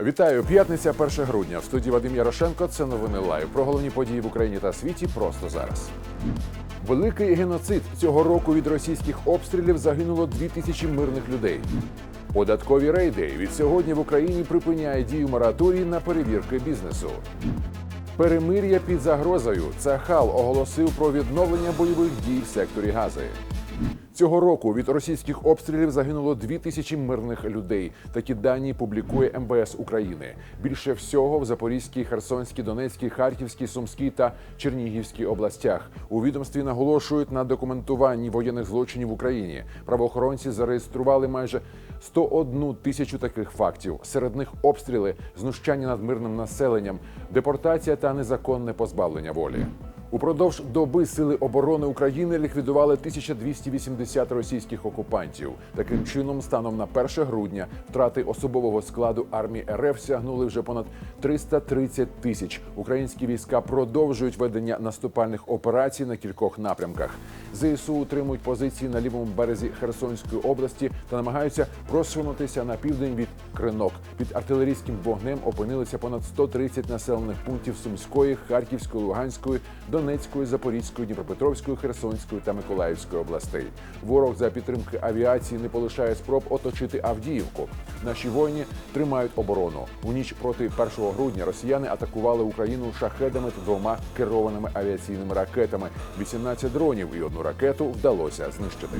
Вітаю, п'ятниця, 1 грудня. В студії Вадим Ярошенко. Це новини лайв. Про головні події в Україні та світі просто зараз. Великий геноцид цього року від російських обстрілів загинуло 2000 мирних людей. Податкові рейди від сьогодні в Україні припиняє дію мораторій на перевірки бізнесу. Перемир'я під загрозою. Цахал оголосив про відновлення бойових дій в секторі Гази. Цього року від російських обстрілів загинуло дві тисячі мирних людей. Такі дані публікує МВС України. Більше всього в Запорізькій, Херсонській, Донецькій, Харківській, Сумській та Чернігівській областях. У відомстві наголошують на документуванні воєнних злочинів в Україні. Правоохоронці зареєстрували майже 101 тисячу таких фактів. Серед них обстріли, знущання над мирним населенням, депортація та незаконне позбавлення волі. Упродовж доби сили оборони України ліквідували 1280 російських окупантів. Таким чином, станом на 1 грудня, втрати особового складу армії РФ сягнули вже понад 330 тисяч. Українські війська продовжують ведення наступальних операцій на кількох напрямках. ЗСУ утримують позиції на лівому березі Херсонської області та намагаються просунутися на південь від Кринок. Під артилерійським вогнем опинилися понад 130 населених пунктів Сумської, Харківської, Луганської, Донецької, Запорізької, Дніпропетровської, Херсонської та Миколаївської областей. Ворог за підтримки авіації не полишає спроб оточити Авдіївку. Наші воїни тримають оборону. У ніч проти 1 грудня росіяни атакували Україну шахедами та двома керованими авіаційними ракетами. 18 дронів і одну ракету вдалося знищити.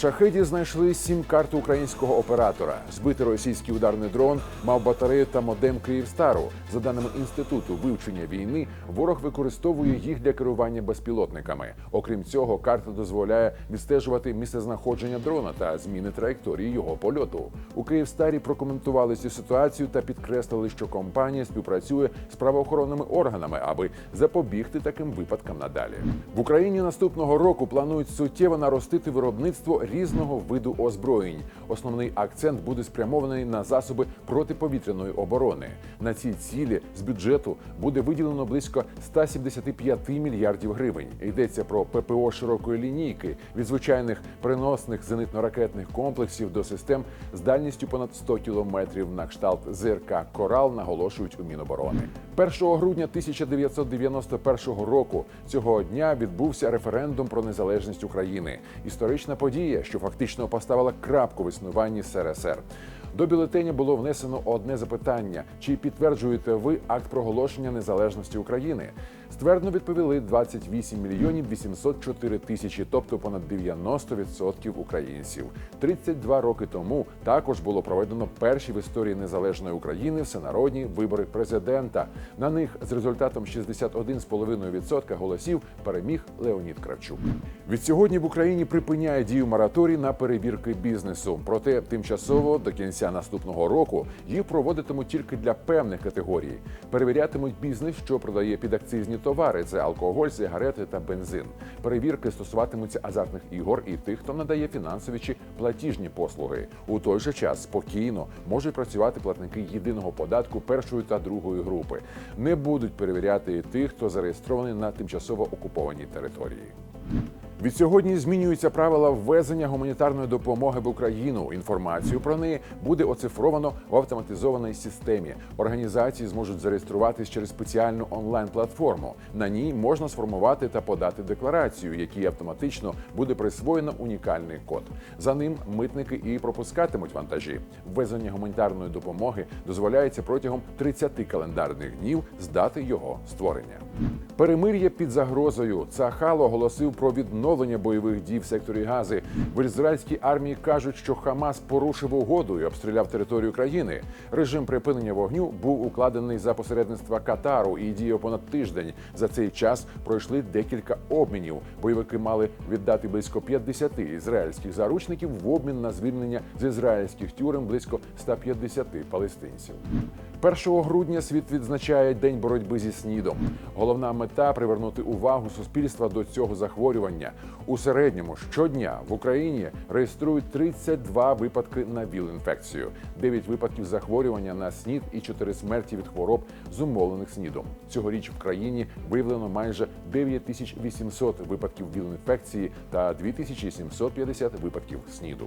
Шахеді знайшли сім карт українського оператора. Збитий російський ударний дрон мав батарею та модем Київстару. За даними інституту вивчення війни, ворог використовує їх для керування безпілотниками. Окрім цього, карта дозволяє відстежувати місцезнаходження дрона та зміни траєкторії його польоту. У Київстарі прокоментували цю ситуацію та підкреслили, що компанія співпрацює з правоохоронними органами, аби запобігти таким випадкам надалі. В Україні наступного року планують суттєво наростити виробництво різного виду озброєнь. Основний акцент буде спрямований на засоби протиповітряної оборони. На ці цілі з бюджету буде виділено близько 175 мільярдів гривень. Йдеться про ППО широкої лінійки від звичайних переносних зенитно-ракетних комплексів до систем з дальністю понад 100 кілометрів на кшталт ЗРК Корал наголошують у Міноборони. 1 грудня 1991 року цього дня відбувся референдум про незалежність України. Історична подія, що фактично поставила крапку в існуванні СРСР. До бюлетеня було внесено одне запитання: чи підтверджуєте ви акт проголошення незалежності України? Ствердно відповіли 28 мільйонів 804 тисячі, тобто понад 90% українців. 32 роки тому також було проведено перші в історії незалежної України всенародні вибори президента. На них з результатом 61,5% голосів переміг Леонід Кравчук. Від сьогодні в Україні припиняє дію мораторій на перевірки бізнесу. Проте тимчасово до кінця наступного року їх проводитимуть тільки для певних категорій. Перевірятимуть бізнес, що продає підакцизні товари: це алкоголь, сигарети та бензин. Перевірки стосуватимуться азартних ігор і тих, хто надає фінансові чи платіжні послуги. У той же час спокійно можуть працювати платники єдиного податку першої та другої групи. Не будуть перевіряти тих, хто зареєстрований на тимчасово окупованій території. Від сьогодні змінюються правила ввезення гуманітарної допомоги в Україну. Інформацію про неї буде оцифровано в автоматизованій системі. Організації зможуть зареєструватись через спеціальну онлайн-платформу. На ній можна сформувати та подати декларацію, якій автоматично буде присвоєно унікальний код. За ним митники і пропускатимуть вантажі. Ввезення гуманітарної допомоги дозволяється протягом 30 календарних днів з дати його створення. Перемир'я під загрозою. Цахал оголосив про відновлення бойових дій в секторі Гази. В ізраїльській армії кажуть, що Хамас порушив угоду і обстріляв територію країни. Режим припинення вогню був укладений за посередництва Катару і діяв понад тиждень. За цей час пройшли декілька обмінів. Бойовики мали віддати близько 50 ізраїльських заручників в обмін на звільнення з ізраїльських тюрем близько 150 палестинців. 1 грудня світ відзначає День боротьби зі снідом. Головна мета привернути увагу суспільства до цього захворювання. У середньому щодня в Україні реєструють 32 випадки на ВІЛ-інфекцію, 9 випадків захворювання на снід і 4 смерті від хвороб, зумовлених снідом. Цьогоріч в країні виявлено майже 9800 випадків ВІЛ-інфекції та 2750 випадків СНІДу.